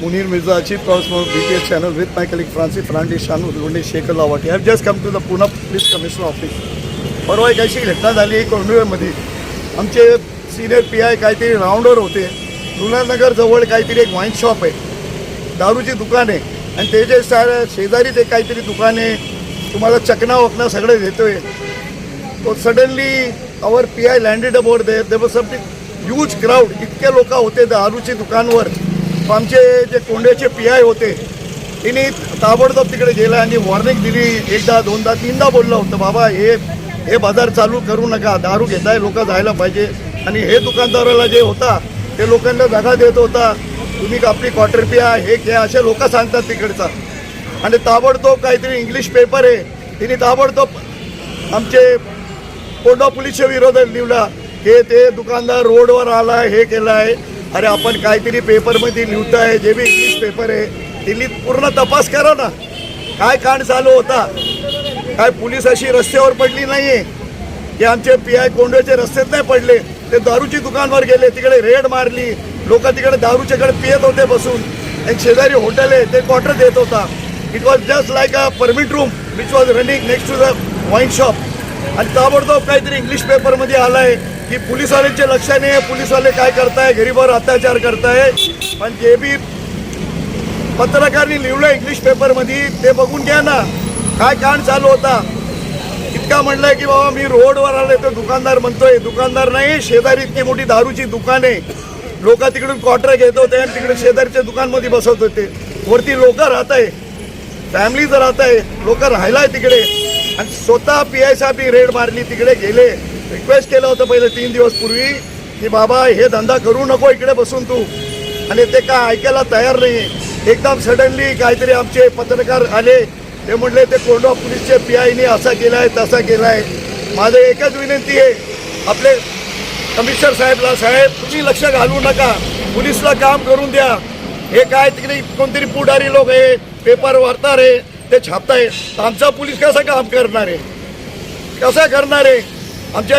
Munir Mirza, Chief Correspondent of BTS channel with my colleague Francis Fernandez Shanu Lunde Shekhar Lawati. I have just come to the Pune Police Commissioner office. परवा एक अशी घटना झाली कोंडवेमध्ये आमचे senior P I काहीतरी राऊंडवर होते. लुणानगर जवळ काहीतरी एक वाईन शॉप आहे. दारूची दुकान आहे. आणि ते जे सार शेजारी ते काहीतरी दुकान आहे. तुम्हाला चकना वकना सगळं देतोय. तो suddenly our P I landed about there they was something huge crowd इतके लोक होते दारूची दुकानवर. आमचे जे कोंड्याचे पी आय होते तिने ताबडतोब तिकडे गेला आणि वॉर्निंग दिली. एकदा दोनदा तीनदा बोललं होतं बाबा हे हे बाजार चालू करू नका दारू घेताय लोक जायला पाहिजे. आणि हे दुकानदाराला जे होता ते लोकांना जागा देत होता तुम्ही आपली क्वार्टर पिया हे घ्या असे लोक सांगतात तिकडचा. आणि ताबडतोब काहीतरी इंग्लिश पेपर आहे. तिने ताबडतोब आमचे कोंडा पोलीसच्या विरोधात लिहिला हे ते दुकानदार रोडवर आला हे केलं आहे अरे आपण काहीतरी पेपरमध्ये लिहिताय जे बी इंग्लिश पेपर आहे दिल्लीत पूर्ण तपास करा ना. काय कांड चालू होता? काय पोलीस अशी रस्त्यावर पडली नाहीये? की आमचे पी आय कोंडोचे रस्त्यात नाही पडले ते दारूची दुकानवर गेले तिकडे रेड मारली. लोक तिकडे दारूच्याकडे पियत होते बसून. एक शेजारी हॉटेल आहे ते क्वार्टर देत होता. It was just like a permit room which was running next to the wine shop आणि ताबडतोब काहीतरी इंग्लिश पेपरमध्ये आलाय. की पोलिसवाल्यांचे लक्ष नाही आहे पोलिसवाले काय करताय? गरीबावर अत्याचार करताय. पण जे बी पत्रकारांनी लिहिलं इंग्लिश पेपरमध्ये ते बघून घ्या ना. काय कांड चालू होता. इतका म्हणलंय की बाबा मी रोडवर आलोय तर दुकानदार म्हणतोय. दुकानदार नाही शेजारी इतकी मोठी दारूची दुकान आहे. लोक तिकडून क्वार्टर घेत होते आणि तिकडे शेजारच्या दुकानमध्ये बसत होते. वरती लोक राहत आहे. फॅमिलीज राहत आहे. लोक राहिलाय तिकडे. आणि स्वतः पी आय साहेब रेड मारली तिकडे गेले. रिक्वेस्ट केलं होतं पहिले तीन दिवस पूर्वी की बाबा हे धंदा करू नको इकडे बसून तू. आणि ते काय ऐकायला तयार नाही एकदम सडनली काहीतरी आमचे पत्रकार आले. ते म्हणले ते कोंडवा पोलीसचे पी आयनी असा केलाय तसा केलाय. माझं एकच विनंती आहे आपले कमिशनर साहेबला साहेब तुम्ही लक्ष घालू नका. पोलीसला काम करून द्या. हे काय तिकडे कोणतरी पुढारी लोक आहे पेपर वारणार आहे ते छापताय. तर आमचा पोलीस कसं काम करणार आहे? कसं करणार आहे? आमचे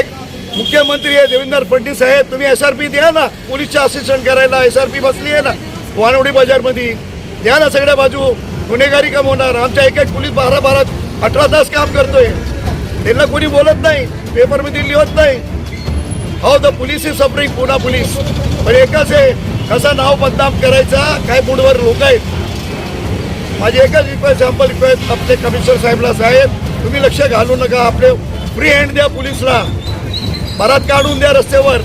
मुख्यमंत्री आहे देवेंद्र फडणवीस साहेब तुम्ही एस आर पी द्या ना. पोलीसचे असिस्टंट करायला एस आर पी बसली आहे ना. वानवडी बाजारमध्ये. द्या ना सगळ्या बाजू. गुन्हेगारी कम होणार. आमच्या एक एक पोलीस बारा बारा अठरा तास काम करतोय. त्यांना कोणी बोलत नाही. पेपरमध्ये लिहत नाही. हो द पोलीस इज सफरिंग पुन्हा पोलीस. पण एकच आहे कसं नाव बदनाम करायचा काय मूडवर लोक आहेत. माझी एकच रिक्वेस्ट सॅम्पल रिक्वेस्ट आपले कमिशनर साहेबला साहेब तुम्ही लक्ष घालू नका. आपले फ्री हँड द्या पोलिसला. परत काढून द्या रस्त्यावर.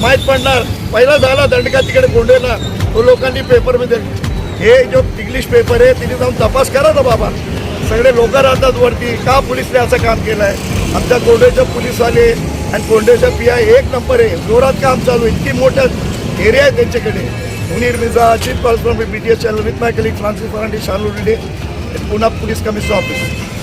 माहीत पडणार. पहिला झाला दंडका तिकडे गोंडेला. तो लोकांनी पेपरमध्ये हे जो इंग्लिश पेपर आहे तिथे जाऊन तपास करा ना बाबा. सगळे लोक राहतात वरती. का पोलिसने असं काम केलं आहे आमच्या गोंडेचे आले आणि गोंडेच्या पी आय एक नंबर आहे. जोरात काम चालू इतकी मोठं एरिया आहे त्यांच्याकडे. Munir Mirza chief correspondent B T S channel with my colleague Francis फरांडी Shalu रिडे पुन्हा पोलीस कमिशनर ऑफिस